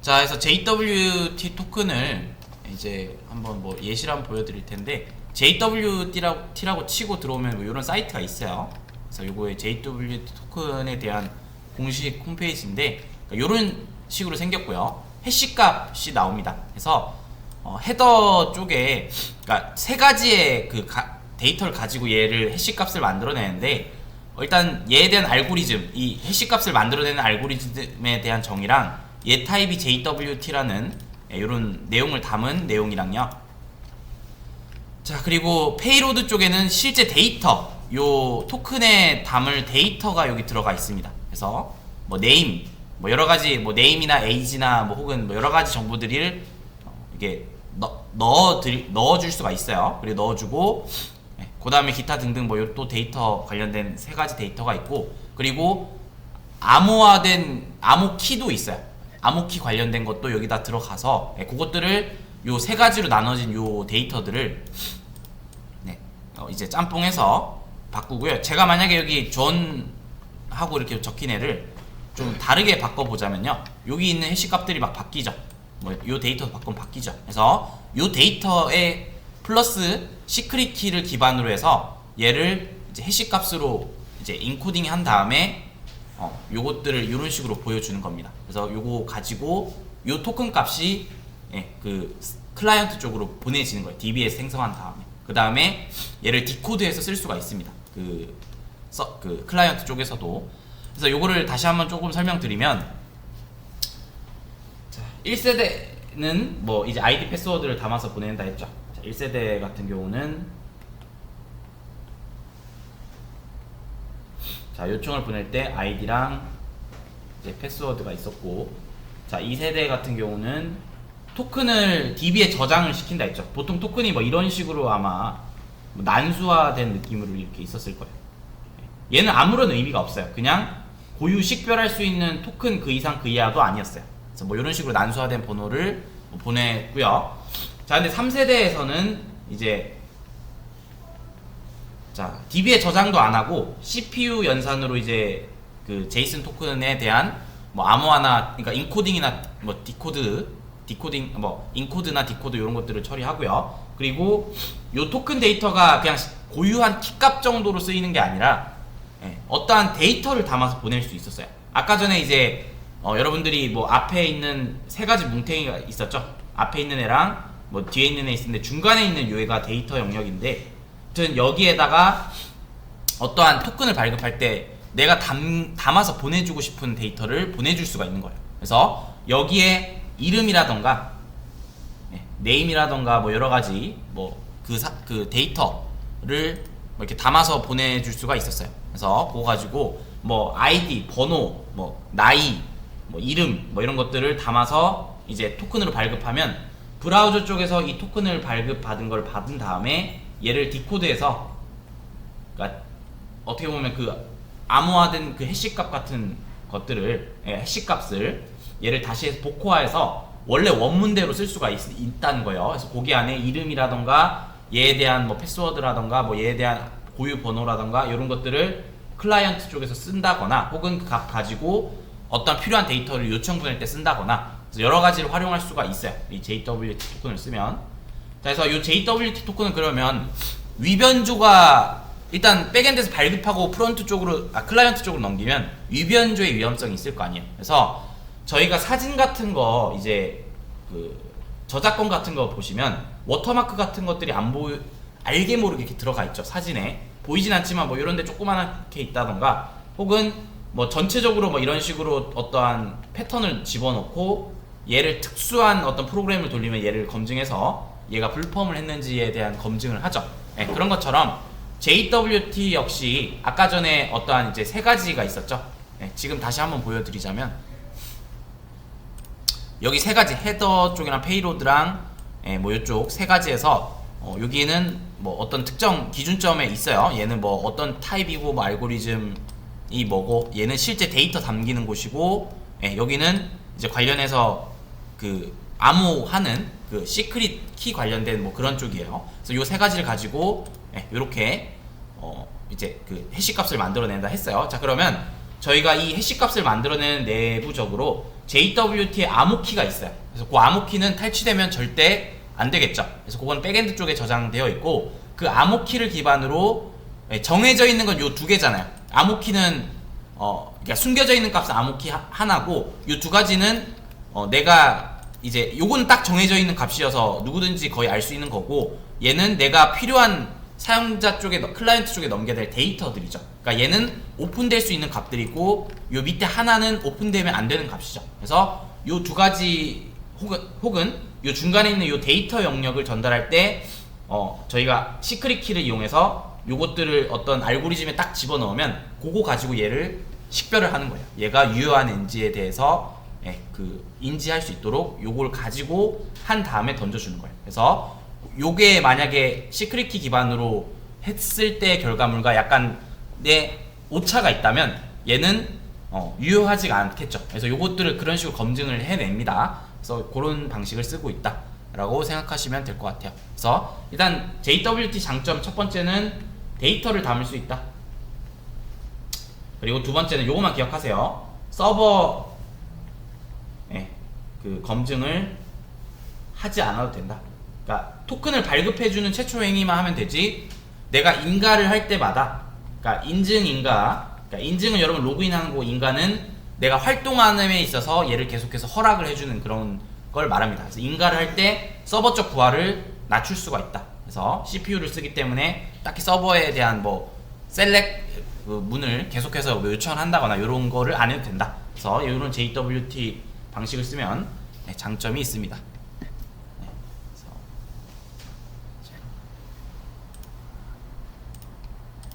자, 그래서 JWT 토큰을 이제 한번 뭐 예시를 한번 보여드릴 텐데 JWT라고 T라고 치고 들어오면 뭐 이런 사이트가 있어요. 그래서 요거의 JWT 토큰에 대한 공식 홈페이지인데 이런 식으로 생겼고요. 해시 값이 나옵니다. 그래서 어, 헤더 쪽에 그러니까 세 가지의 그 가- 데이터를 가지고 얘를 해시 값을 만들어내는데 어, 일단 얘에 대한 알고리즘, 이 해시 값을 만들어내는 알고리즘에 대한 정의랑 얘 타입이 JWT라는 이런 내용을 담은 내용이랑요. 자 그리고 페이로드 쪽에는 실제 데이터, 요 토큰에 담을 데이터가 여기 들어가 있습니다. 그래서 뭐 네임, 뭐 여러 가지 뭐 네임이나 에이지나 뭐 혹은 뭐 여러 가지 정보들을 어, 이게 넣, 넣어 넣어줄 수가 있어요. 그리고 넣어주고 그 다음에 기타 등등 뭐 또 데이터 관련된 세 가지 데이터가 있고 그리고 암호화된 암호 키도 있어요. 암호 키 관련된 것도 여기다 들어가서 예, 그것들을 요 세 가지로 나눠진 요 데이터들을 네, 어, 이제 짬뽕해서 바꾸고요. 제가 만약에 여기 존 하고 이렇게 적힌 애를 좀 다르게 바꿔보자면요. 여기 있는 해시 값들이 막 바뀌죠. 뭐요 데이터 바꾸면 바뀌죠. 그래서 요 데이터에 플러스 시크릿 키를 기반으로 해서 얘를 이제 해시 값으로 이제 인코딩 한 다음에 어, 요것들을 이런 식으로 보여주는 겁니다. 그래서 요거 가지고 요 토큰 값이 예, 그 스- 클라이언트 쪽으로 보내지는 거예요. DB에서 생성한 다음에 그 다음에 얘를 디코드해서 쓸 수가 있습니다. 그, 서, 그 클라이언트 쪽에서도 그래서 요거를 다시 한번 조금 설명드리면 자, 1세대는 뭐 이제 아이디 패스워드를 담아서 보낸다 했죠. 자, 1세대 같은 경우는 자, 요청을 보낼 때 아이디랑 이제 패스워드가 있었고 자, 2세대 같은 경우는 토큰을 DB에 저장을 시킨다 했죠. 보통 토큰이 뭐 이런 식으로 아마 뭐 난수화된 느낌으로 이렇게 있었을 거예요. 얘는 아무런 의미가 없어요. 그냥 고유 식별할 수 있는 토큰 그 이상 그 이하도 아니었어요. 그래서 뭐 이런 식으로 난수화된 번호를 뭐 보냈고요. 자, 근데 3세대에서는 이제 자, DB에 저장도 안 하고 CPU 연산으로 이제 그 제이슨 토큰에 대한 뭐 암호화나 그러니까 인코딩이나 뭐 디코드 디코딩 뭐 인코드나 디코드 이런 것들을 처리하고요. 그리고 요 토큰 데이터가 그냥 고유한 키값 정도로 쓰이는 게 아니라 예, 어떠한 데이터를 담아서 보낼 수 있었어요. 아까 전에 이제 어, 여러분들이 뭐 앞에 있는 세 가지 뭉탱이가 있었죠. 앞에 있는 애랑 뭐 뒤에 있는 애 있는데 중간에 있는 요 애가 데이터 영역인데 아무튼 여기에다가 어떠한 토큰을 발급할 때 내가 담, 담아서 보내주고 싶은 데이터를 보내줄 수가 있는 거예요. 그래서 여기에 이름이라던가 네, 네임이라던가 뭐 여러 가지 뭐그 그 데이터를 뭐 이렇게 담아서 보내줄 수가 있었어요. 그래서 그거 가지고 뭐 아이디, 번호, 뭐 나이, 뭐 이름 뭐 이런 것들을 담아서 이제 토큰으로 발급하면 브라우저 쪽에서 이 토큰을 발급받은 걸 받은 다음에 얘를 디코드해서 그러니까 어떻게 보면 그 암호화된 그 해시 값 같은 것들을 예, 해시 값을 얘를 다시 해서 복호화해서 원래 원문대로 쓸 수가 있, 다는 거예요. 그래서 거기 안에 이름이라던가 얘에 대한 뭐 패스워드라던가 뭐 얘에 대한 고유 번호라던가 이런 것들을 클라이언트 쪽에서 쓴다거나 혹은 그값 가지고 어떤 필요한 데이터를 요청 보낼 때 쓴다거나 여러 가지를 활용할 수가 있어요. 이 JWT 토큰을 쓰면 자, 그래서 이 JWT 토큰은 그러면 위변조가 일단 백엔드에서 발급하고 프론트 쪽으로 아 클라이언트 쪽으로 넘기면 위변조의 위험성이 있을 거 아니에요. 그래서 저희가 사진 같은 거 이제 그 저작권 같은 거 보시면 워터마크 같은 것들이 안 보이 알게 모르게 이렇게 들어가 있죠 사진에 보이진 않지만 뭐 이런데 조그만하게 있다던가 혹은 뭐 전체적으로 뭐 이런 식으로 어떠한 패턴을 집어넣고 얘를 특수한 어떤 프로그램을 돌리면 얘를 검증해서 얘가 불펌을 했는지에 대한 검증을 하죠. 예, 그런 것처럼 JWT 역시 아까 전에 어떠한 이제 세 가지가 있었죠. 예, 지금 다시 한번 보여드리자면 여기 세 가지 헤더 쪽이랑 페이로드랑 예, 뭐 이쪽 세 가지에서 어, 여기는 뭐 어떤 특정 기준점에 있어요. 얘는 뭐 어떤 타입이고 뭐 알고리즘이 뭐고 얘는 실제 데이터 담기는 곳이고 예, 여기는 이제 관련해서 그 암호하는 그 시크릿 키 관련된 뭐 그런 쪽이에요. 그래서 요 세 가지를 가지고 예, 이렇게 어 이제 그 해시 값을 만들어낸다 했어요. 자 그러면 저희가 이 해시 값을 만들어내는 내부적으로 JWT의 암호키가 있어요. 그래서 그 암호키는 탈취되면 절대 안 되겠죠. 그래서 그건 백엔드 쪽에 저장되어 있고 그 암호키를 기반으로 예, 정해져 있는 건 요 두 개잖아요. 암호키는 어 그러니까 숨겨져 있는 값은 암호키 하- 하나고 요두 가지는 어 내가 이제 요건 딱 정해져 있는 값이어서 누구든지 거의 알 수 있는 거고 얘는 내가 필요한 사용자 쪽에 넣- 클라이언트 쪽에 넘겨야 될 데이터들이죠. 그러니까 얘는 오픈될 수 있는 값들이고 요 밑에 하나는 오픈되면 안 되는 값이죠. 그래서 요 두 가지 혹은 혹은 요 중간에 있는 요 데이터 영역을 전달할 때 어, 저희가 시크릿 키를 이용해서 요것들을 어떤 알고리즘에 딱 집어넣으면 그거 가지고 얘를 식별을 하는 거예요. 얘가 유효한 NG에 대해서 예, 그 인지할 수 있도록 요걸 가지고 한 다음에 던져주는 거예요. 그래서 요게 만약에 시크릿 키 기반으로 했을 때 결과물과 약간 내 오차가 있다면 얘는 어, 유효하지가 않겠죠. 그래서 요것들을 그런 식으로 검증을 해냅니다. 그래서 그런 방식을 쓰고 있다라고 생각하시면 될 것 같아요. 그래서 일단 JWT 장점 첫 번째는 데이터를 담을 수 있다. 그리고 두 번째는 요것만 기억하세요. 서버 예, 그 검증을 하지 않아도 된다. 그러니까 토큰을 발급해주는 최초 행위만 하면 되지. 내가 인가를 할 때마다, 그러니까 인증 인가, 그러니까 인증은 여러분 로그인하는 거 인가는 내가 활동함에 있어서 얘를 계속해서 허락을 해주는 그런 걸 말합니다. 그래서 인가를 할 때 서버 쪽 부하를 낮출 수가 있다. 그래서 CPU를 쓰기 때문에 딱히 서버에 대한 뭐 셀렉 그 문을 계속해서 뭐 요청을 한다거나 이런 거를 안 해도 된다. 그래서 이런 JWT 방식을 쓰면 네, 장점이 있습니다.